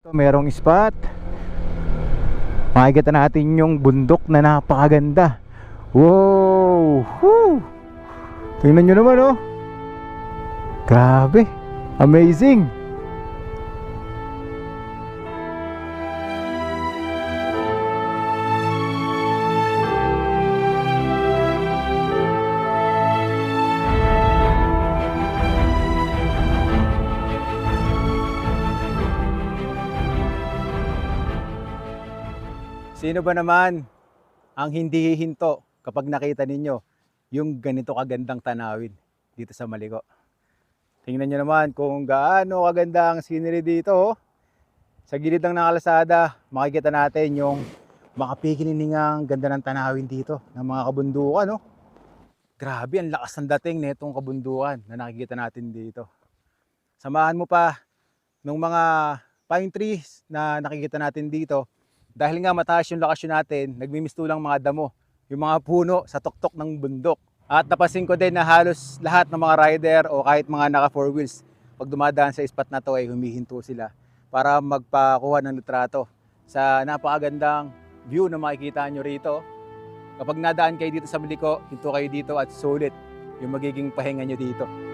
Ito, merong spot. Makikita natin yung bundok na napakaganda. Wow! Woo! Tingnan nyo naman oh. Grabe. Amazing. Sino ba naman ang hindi hihinto kapag nakita ninyo yung ganito kagandang tanawin dito sa Maliko? Tingnan nyo naman kung gaano kaganda ang scenery dito. oh. Sa gilid ng kalasada, makikita natin yung makapikininingang ganda ng tanawin dito ng mga kabundukan. No? Grabe, ang lakas ng dating nitong kabundukan na nakikita natin dito. Samahan mo pa ng mga pine trees na nakikita natin dito dahil nga mataas yung lakasyon natin, nagmimistulang mga damo, yung mga puno sa tuktok ng bundok. At napansin ko din na halos lahat ng mga rider o kahit mga naka four wheels, pag dumadaan sa spot na to ay humihinto sila para magpakuha ng litrato sa napakagandang view na makikita nyo rito. Kapag nadaan kayo dito sa Maliko, hinto kayo dito at sulit yung magiging pahinga nyo dito.